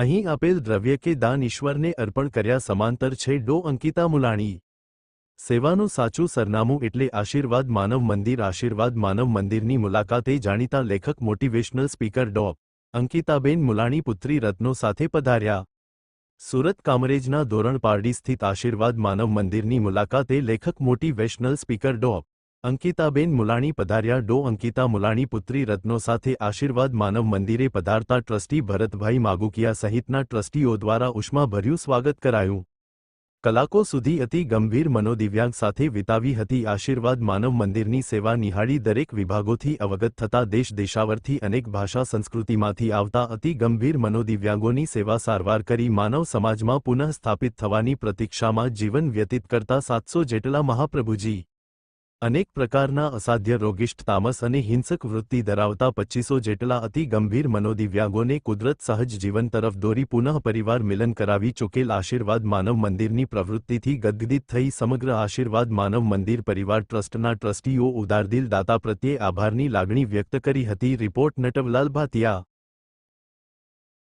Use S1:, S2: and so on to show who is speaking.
S1: અહીં આપેલ દ્રવ્ય કે દાન ઈશ્વરને અર્પણ કર્યા સમાંતર છે. ડો અંકિતા મુલાણી. સેવાનું સાચું સરનામું એટલે આશીર્વાદ માનવ મંદિર. આશીર્વાદ માનવ મંદિરની મુલાકાતે જાણીતા લેખક, મોટિવેશનલ સ્પીકર ડો અંકિતાબેન મુલાણી પુત્રી રત્નો સાથે પધાર્યા. સુરત કામરેજના ધોરણ પારડી સ્થિત આશીર્વાદ માનવ મંદિરની મુલાકાતે લેખક, મોટિવેશનલ સ્પીકર ડો અંકિતાબેન મુલાણી પધાર્યા. ડો. અંકિતા મુલાણી પુત્રી રત્નો સાથે આશીર્વાદ માનવ મંદિરે પધારતા ટ્રસ્ટી ભરતભાઈ માગુકિયા સહિતના ટ્રસ્ટીઓ દ્વારા ઉષ્માભર્યું સ્વાગત કરાયું. કલાકો સુધી અતિ ગંભીર મનોદિવ્યાંગ સાથે વિતાવી હતી આશીર્વાદ માનવ મંદિરની સેવા નિહાળી દરેક વિભાગોથી અવગત થતા દેશ દેશાવરથી અનેક ભાષા સંસ્કૃતિમાંથી આવતા અતિ ગંભીર મનોદિવ્યાંગોની સેવા સારવાર કરી માનવ સમાજમાં પુનઃસ્થાપિત થવાની પ્રતીક્ષામાં જીવન વ્યતીત કરતા સાતસો જેટલા મહાપ્રભુજી અનેક પ્રકારના અસાધ્ય રોગિષ્ઠ તામસ અને હિંસક વૃત્તિ ધરાવતા પચ્ચીસો જેટલા અતિ ગંભીર મનોદિવ્યાંગોને કુદરત સહજ જીવન તરફ દોરી પુનઃ પરિવાર મિલન કરાવી ચૂકેલ આશીર્વાદ માનવ મંદિરની પ્રવૃત્તિથી ગદગદિત થઈ સમગ્ર આશીર્વાદ માનવ મંદિર પરિવાર ટ્રસ્ટના ટ્રસ્ટીઓ ઉદારદિલ દાતા પ્રત્યે આભારની લાગણી વ્યક્ત કરી હતી. રિપોર્ટ નટવલાલ ભાતિયા